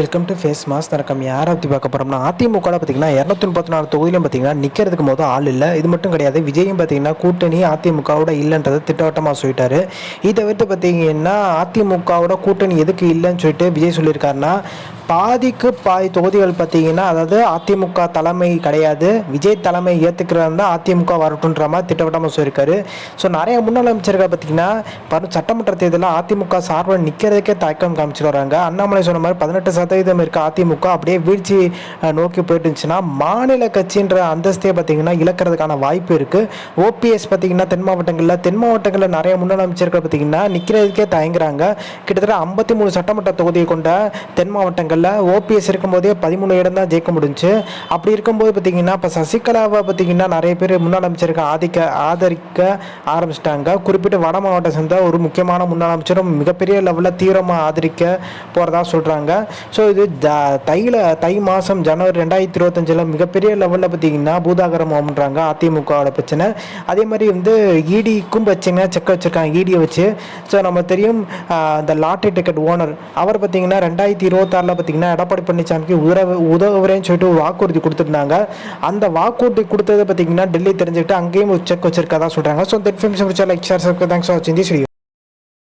Welcome to face mass நடக்கம் யாரை பற்றி பார்க்க போகிறோம்னா அதிமுக பார்த்தீங்கன்னா இரநூத்தி முப்பத்தி நாலு தொகுதியிலும் பார்த்தீங்கன்னா நிற்கிறதுக்கு போது ஆள் இல்லை. இது மட்டும் கிடையாது விஜயும் பார்த்தீங்கன்னா கூட்டணி அதிமுகவோட இல்லைன்றதை திட்டவட்டமாக சொல்லிட்டாரு. இதை தவிர்த்து பார்த்தீங்கன்னா அதிமுகவோட கூட்டணி எதுக்கு இல்லைன்னு சொல்லிட்டு விஜய் சொல்லியிருக்காருன்னா பாதிக்கு பாதி தொகுதிகள் பார்த்தீங்கன்னா அதாவது அதிமுக தலைமை கிடையாது. விஜய் தலைமை ஏற்றுக்கிறாருந்தா அதிமுக வரட்டுன்ற மாதிரி திட்டவட்டமாக சொல்லியிருக்காரு. ஸோ நிறைய முன்னாள் அமைச்சர்கள் பார்த்தீங்கன்னா வரும் சட்டமன்ற தேர்தலில் அதிமுக சார்பில் நிற்கிறதுக்கே தயக்கம் காமிச்சிட்டு வராங்க. அண்ணாமலை சொன்ன மாதிரி பதினெட்டு சதவீதம் இருக்க அதிமுக அப்படியே வீழ்ச்சி நோக்கி போயிட்டு இருந்துச்சுன்னா மாநில கட்சின்ற அந்தஸ்தே பார்த்தீங்கன்னா இழக்கிறதுக்கான வாய்ப்பு இருக்குது ஓபிஎஸ் பார்த்தீங்கன்னா தென் மாவட்டங்களில் தென் மாவட்டங்களில் நிறைய முன்னாள் அமைச்சர்கள் பார்த்தீங்கன்னா நிற்கிறதுக்கே தயங்குறாங்க. கிட்டத்தட்ட ஐம்பத்தி மூணு சட்டமன்ற தொகுதியை கொண்ட தென் மாவட்டங்கள் தேர்தலில் ஓபிஎஸ் இருக்கும்போதே பதிமூணு இடம் தான் ஜெயிக்க முடிஞ்சு. அப்படி இருக்கும்போது பார்த்தீங்கன்னா இப்போ சசிகலாவை பார்த்தீங்கன்னா நிறைய பேர் முன்னாள் அமைச்சருக்கு ஆதிக்க ஆதரிக்க ஆரம்பிச்சிட்டாங்க. குறிப்பிட்டு வட மாவட்டம் சேர்ந்த ஒரு முக்கியமான முன்னாள் அமைச்சரும் மிகப்பெரிய லெவலில் தீவிரமாக ஆதரிக்க போகிறதா சொல்கிறாங்க ஸோ இது த தையில் தை மாதம் ஜனவரி ரெண்டாயிரத்தி இருபத்தஞ்சில் மிகப்பெரிய லெவலில் பார்த்தீங்கன்னா பூதாகரம் ஆகுன்றாங்க அதிமுகவோட பிரச்சனை. அதே மாதிரி வந்து இடிக்கும் பிரச்சனை செக் வச்சிருக்காங்க இடியை வச்சு. ஸோ நம்ம தெரியும் இந்த லாட்டரி டிக்கெட் ஓனர் அவர் பார்த்தீங்கன்னா ரெண்டாயிரத்தி இருபத்தாறில் பார்த்தீங்கன்னா எடப்பாடி பழனிசாமிக்கு உதவ உதவுறேன்னு சொல்லிட்டு ஒரு வாக்குறுதி கொடுத்துருந்தாங்க. அந்த வாக்குறுதி கொடுத்ததை பார்த்தீங்கன்னா டெல்லி தெரிஞ்சுக்கிட்டு அங்கேயும் ஒரு செக் வச்சிருக்கதா சொல்கிறாங்க ஸோ இந்த information like share thanks for வாட்சிங் திஸ் வீடியோ